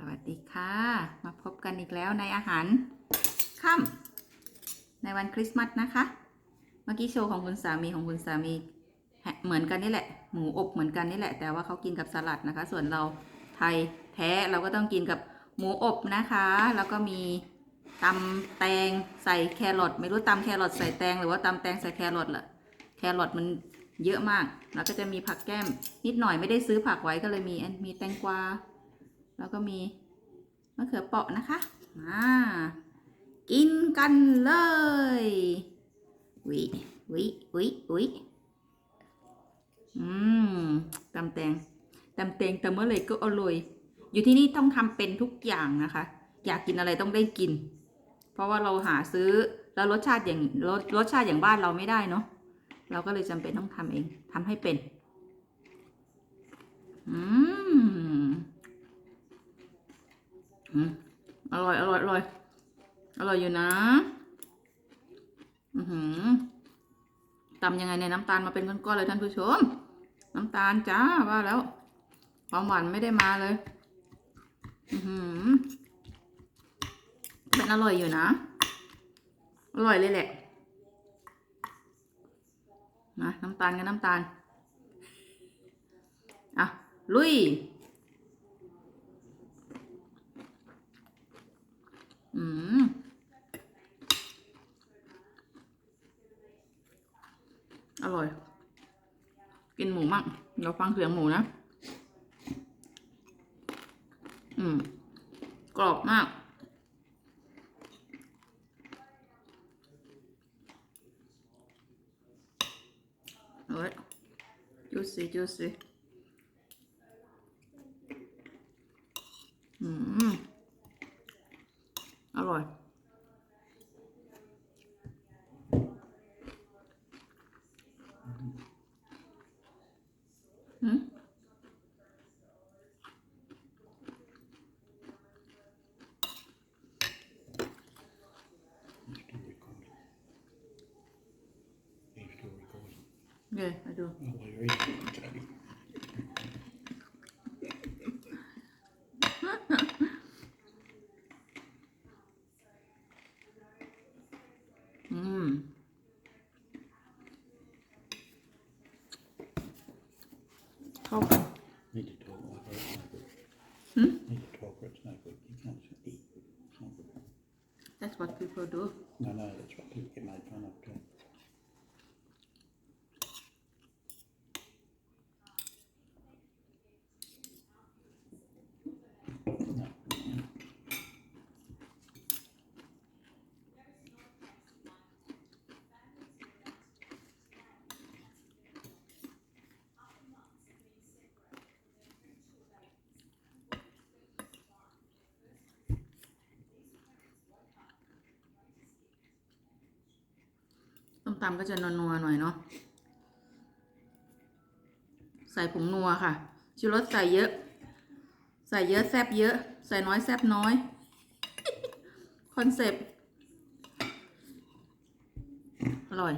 สวัสดีค่ะ มาพบกันอีกแล้วในอาหารค่ำในวันคริสต์มาสนะคะ เมื่อกี้โชว์ของคุณสามีของคุณสามีเหมือนกันนี่แหละ หมูอบเหมือนกันนี่แหละ แต่ว่าเขากินกับสลัดนะคะ ส่วนเราไทยแท้เราก็ต้องกินกับหมูอบนะคะ แล้วก็มีตำแตงใส่แครอทไม่รู้ตำแครอทใส่แตงหรือว่าตำแตงใส่แครอทล่ะแครอทมันเยอะมาก แล้วก็จะมีผักแก้มนิดหน่อยไม่ได้ซื้อผักไว้ก็เลยมีมีแตงกวา แล้วก็มีมะเขือเปราะนะคะมากินกันเลยวิวิวิวิอืมตำแตงตำแตงแต่เมื่อไหร่ก็อร่อย อยู่ที่นี่ต้องทำเป็นทุกอย่างนะคะ อยากกินอะไรต้องได้กิน เพราะว่าเราหาซื้อแล้วรสชาติอย่างรสรสชาติอย่างบ้านเราไม่ได้เนาะเราก็เลยจำเป็นต้องทำเองทำให้เป็น อืม อร่อย อร่อย อร่อย อร่อยอยู่นะ อือหือตำยังไงเนี่ยน้ำตาลมาเป็นก้อนๆเลยท่านผู้ชม น้ำตาลจ้าว่าแล้ว ความหวานไม่ได้มาเลย อือหือเป็นอร่อยอยู่นะ อร่อยเลยแหละ นะน้ำตาลกับน้ำตาล อะ ลุย อืมอร่อย กินหมูมั่งเราฟังเสียงหมูนะ อืม กรอบมาก เฮ้ย juicy juicy อืม อร่อย อืม Are you still recording? เดี๋ ยวมาดู Oh, well, you're eating Need to talk like that. Hmm? Need to talk it's no good. You can't just eat. It's not good. That's what people do. No, no, that's what people get made fun of too. ต้มตำก็จะนัวๆหน่อยเนาะ ใส่ผงนัวค่ะ ชูรสใส่เยอะ ใส่เยอะแซบเยอะ ใส่น้อยแซบน้อย คอนเซปต์ อร่อย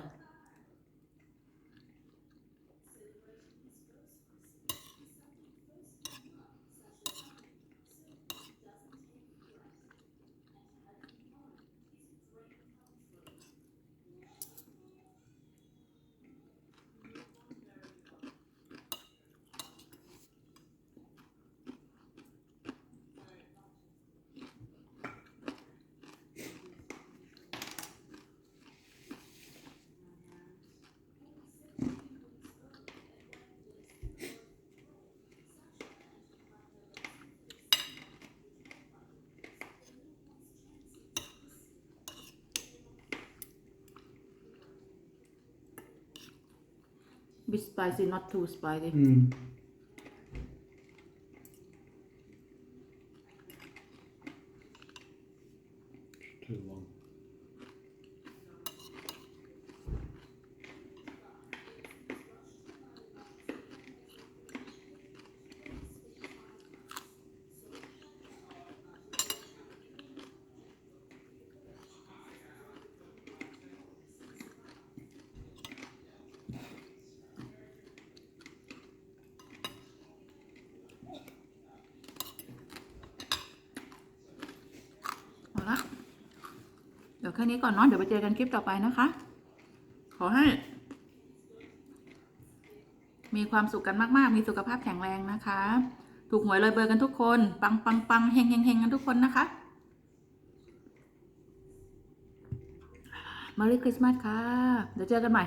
bit spicy not too spicy Mm. It's too long. เดี๋ยวแค่นี้ก่อนเนาะเดี๋ยวไปเจอกันคลิปต่อไปนะคะ ขอให้ มีความสุขกันมากๆ มีสุขภาพแข็งแรงนะคะ ถูกหวยเลยเบอร์กันทุกคน ปังปังปังเฮงเฮงเฮงกันทุกคนนะคะมารีคริสต์มาสค่ะ เดี๋ยวเจอกันใหม่